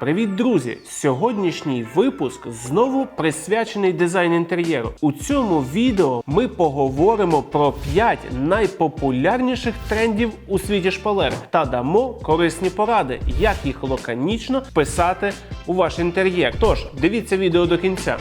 Привіт, друзі! Сьогоднішній випуск знову присвячений дизайн інтер'єру. У цьому відео ми поговоримо про 5 найпопулярніших трендів у світі шпалер та дамо корисні поради, як їх лаконічно вписати у ваш інтер'єр. Тож дивіться відео до кінця.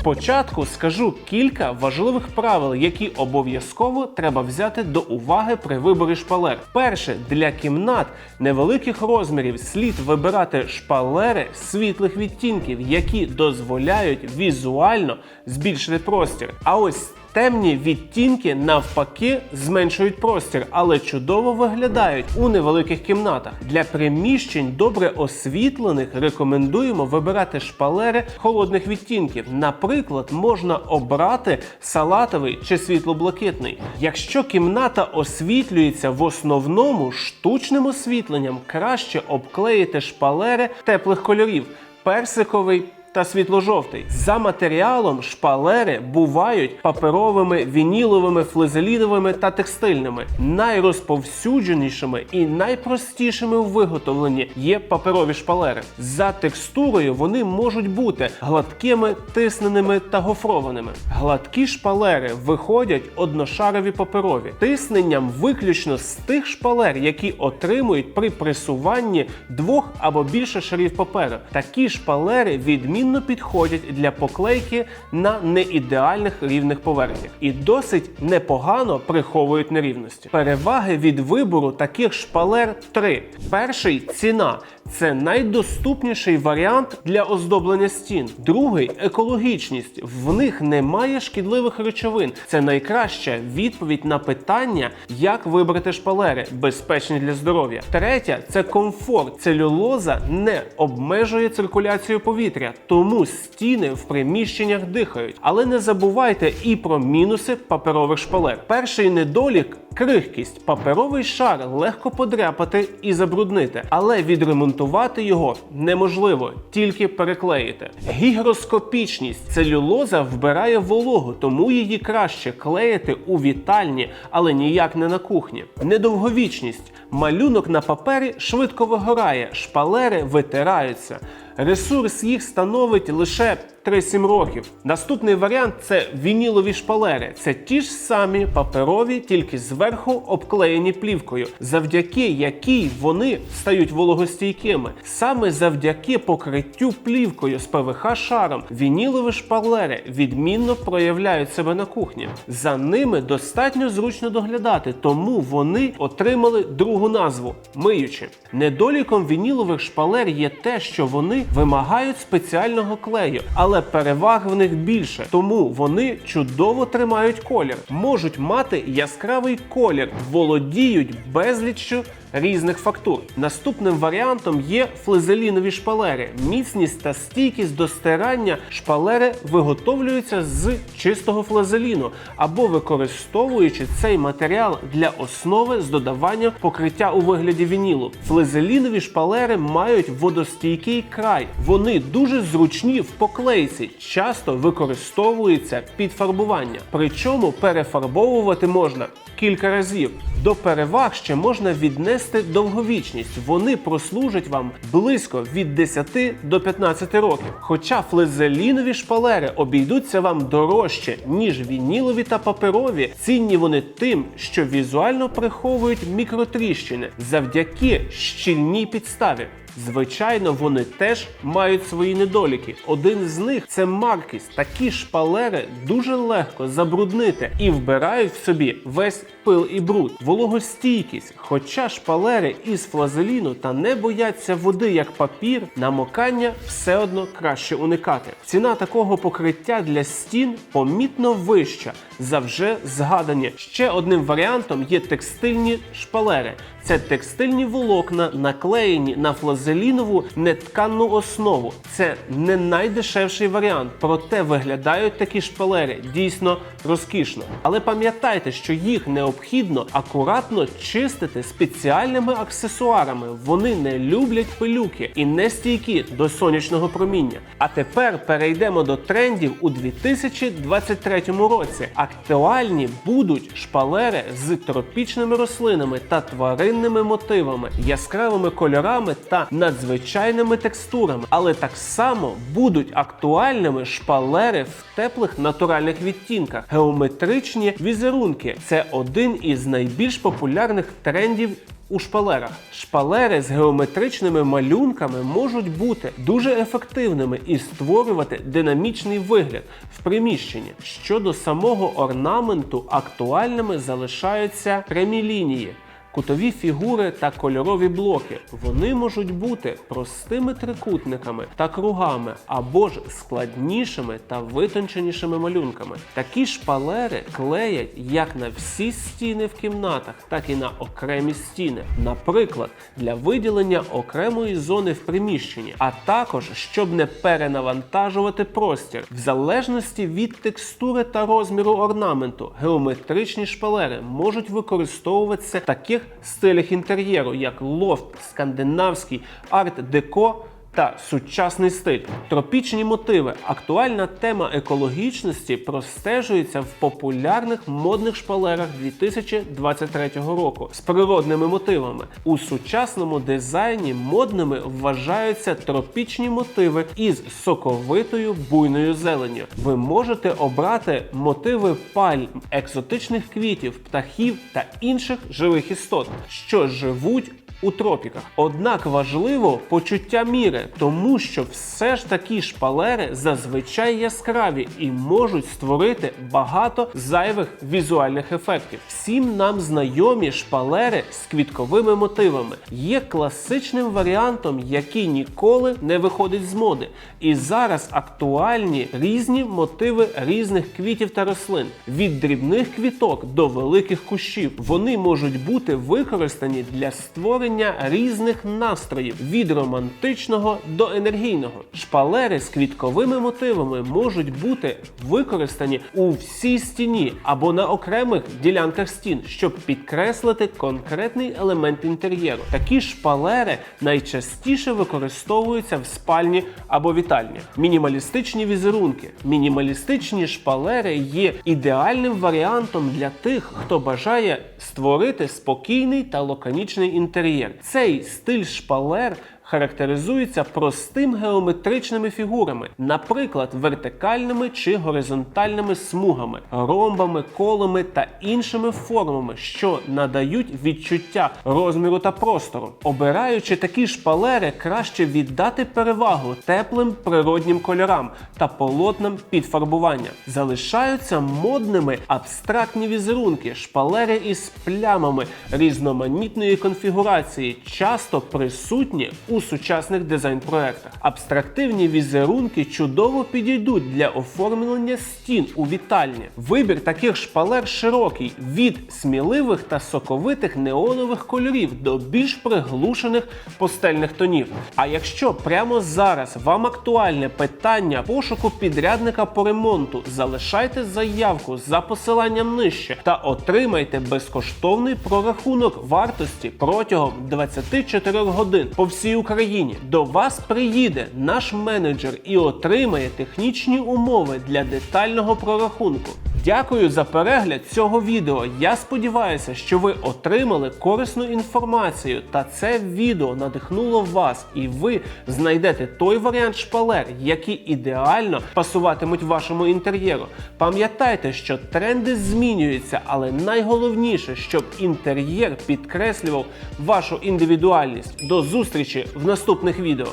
Спочатку скажу кілька важливих правил, які обов'язково треба взяти до уваги при виборі шпалер. Перше, для кімнат невеликих розмірів слід вибирати шпалери світлих відтінків, які дозволяють візуально збільшити простір. А ось Темні відтінки навпаки зменшують простір, але чудово виглядають у невеликих кімнатах. Для приміщень добре освітлених рекомендуємо вибирати шпалери холодних відтінків. Наприклад, можна обрати салатовий чи світло-блакитний. Якщо кімната освітлюється в основному штучним освітленням, краще обклеїти шпалери теплих кольорів персиковий та світло-жовтий. За матеріалом шпалери бувають паперовими, вініловими, флизеліновими та текстильними. Найрозповсюдженішими і найпростішими у виготовленні є паперові шпалери. За текстурою вони можуть бути гладкими, тисненими та гофрованими. Гладкі шпалери виходять одношарові паперові. Тисненням виключно з тих шпалер, які отримують при пресуванні двох або більше шарів паперу. Такі шпалери відмінно підходять для поклейки на неідеальних рівних поверхнях і досить непогано приховують нерівності. Переваги від вибору таких шпалер три: перший ціна. Це найдоступніший варіант для оздоблення стін. Другий екологічність. В них немає шкідливих речовин. Це найкраща відповідь на питання, як вибрати шпалери, безпечні для здоров'я. Третя це комфорт. Целюлоза не обмежує циркуляцію повітря, тому стіни в приміщеннях дихають. Але не забувайте і про мінуси паперових шпалер. Перший недолік крихкість. Паперовий шар легко подряпати і забруднити, але відремонтувати його неможливо, тільки переклеїти. Гігроскопічність целюлоза вбирає вологу, тому її краще клеїти у вітальні, але ніяк не на кухні. Недовговічність. Малюнок на папері швидко вигорає, шпалери витираються. Ресурс їх становить лише 3-7 років. Наступний варіант це вінілові шпалери. Це ті ж самі паперові, тільки зверху обклеєні плівкою, завдяки якій вони стають вологостійкими. Саме завдяки покриттю плівкою з ПВХ шаром вінілові шпалери відмінно проявляють себе на кухні. За ними достатньо зручно доглядати, тому вони отримали другу назву миючі. Недоліком вінілових шпалер є те, що вони вимагають спеціального клею, але переваг в них більше, тому вони чудово тримають колір, можуть мати яскравий колір, володіють безліччю різних фактур. Наступним варіантом є флизелінові шпалери. Міцність та стійкість до стирання шпалери виготовлюються з чистого флазеліну або використовуючи цей матеріал для основи з додаванням покриття у вигляді вінілу. Флизелінові шпалери мають водостійкий край. Вони дуже зручні в поклейці, часто використовуються під фарбування. Причому перефарбовувати можна кілька разів. До переваг ще можна віднести довговічність. Вони прослужать вам близько від 10 до 15 років. Хоча флезелінові шпалери обійдуться вам дорожче, ніж вінілові та паперові, цінні вони тим, що візуально приховують мікротріщини завдяки щільній підставі. Звичайно, вони теж мають свої недоліки. Один з них це маркість. Такі шпалери дуже легко забруднити і вбирають в собі весь пил і бруд. Вологостійкість. Хоча шпалери із флазеліну та не бояться води як папір, намокання все одно краще уникати. Ціна такого покриття для стін помітно вища за вже згадані. Ще одним варіантом є текстильні шпалери. Це текстильні волокна, наклеєні на флазелінову нетканну основу. Це не найдешевший варіант, проте виглядають такі шпалери дійсно розкішно. Але пам'ятайте, що їх необхідно акуратно чистити спеціальними аксесуарами. Вони не люблять пилюки і не стійкі до сонячного проміння. А тепер перейдемо до трендів у 2023 році. Актуальні будуть шпалери з тропічними рослинами та тваринними мотивами, яскравими кольорами та надзвичайними текстурами, але так само будуть актуальними шпалери в теплих натуральних відтінках, геометричні візерунки. Це один із найбільш популярних трендів. У шпалерах шпалери з геометричними малюнками можуть бути дуже ефективними і створювати динамічний вигляд в приміщенні. Щодо самого орнаменту, актуальними залишаються прямі лінії. Кутові фігури та кольорові блоки. Вони можуть бути простими трикутниками та кругами, або ж складнішими та витонченішими малюнками. Такі шпалери клеять як на всі стіни в кімнатах, так і на окремі стіни. Наприклад, для виділення окремої зони в приміщенні, а також щоб не перенавантажувати простір. В залежності від текстури та розміру орнаменту, геометричні шпалери можуть використовуватися в таких стилях інтер'єру, як лофт, скандинавський, арт-деко. Та сучасний стиль, тропічні мотиви. Актуальна тема екологічності простежується в популярних модних шпалерах 2023 року з природними мотивами. У сучасному дизайні модними вважаються тропічні мотиви із соковитою буйною зеленню. Ви можете обрати мотиви пальм, екзотичних квітів, птахів та інших живих істот, що живуть у тропіках. Однак важливо почуття міри, тому що все ж такі шпалери зазвичай яскраві і можуть створити багато зайвих візуальних ефектів. Всім нам знайомі шпалери з квітковими мотивами є класичним варіантом, який ніколи не виходить з моди. І зараз актуальні різні мотиви різних квітів та рослин від дрібних квіток до великих кущів. Вони можуть бути використані для створення різних настроїв від романтичного до енергійного. Шпалери з квітковими мотивами можуть бути використані у всій стіні або на окремих ділянках стін, щоб підкреслити конкретний елемент інтер'єру. Такі шпалери найчастіше використовуються в спальні або вітальні. Мінімалістичні візерунки. Мінімалістичні шпалери є ідеальним варіантом для тих, хто бажає створити спокійний та лаконічний інтер'єр. Цей стиль шпалер характеризується простим геометричними фігурами, наприклад, вертикальними чи горизонтальними смугами, ромбами, колами та іншими формами, що надають відчуття розміру та простору. Обираючи такі шпалери, краще віддати перевагу теплим природнім кольорам та полотнам під фарбування. Залишаються модними абстрактні візерунки, шпалери із плямами різноманітної конфігурації, часто присутні у сучасних дизайн-проектах. Абстрактивні візерунки чудово підійдуть для оформлення стін у вітальні. Вибір таких шпалер широкий від сміливих та соковитих неонових кольорів до більш приглушених постельних тонів. А якщо прямо зараз вам актуальне питання пошуку підрядника по ремонту, залишайте заявку за посиланням нижче та отримайте безкоштовний прорахунок вартості протягом 24 годин по всій Україні. До вас приїде наш менеджер і отримає технічні умови для детального прорахунку. Дякую за перегляд цього відео. Я сподіваюся, що ви отримали корисну інформацію та це відео надихнуло вас, і ви знайдете той варіант шпалер, які ідеально пасуватимуть вашому інтер'єру. Пам'ятайте, що тренди змінюються, але найголовніше, щоб інтер'єр підкреслював вашу індивідуальність. До зустрічі в наступних відео.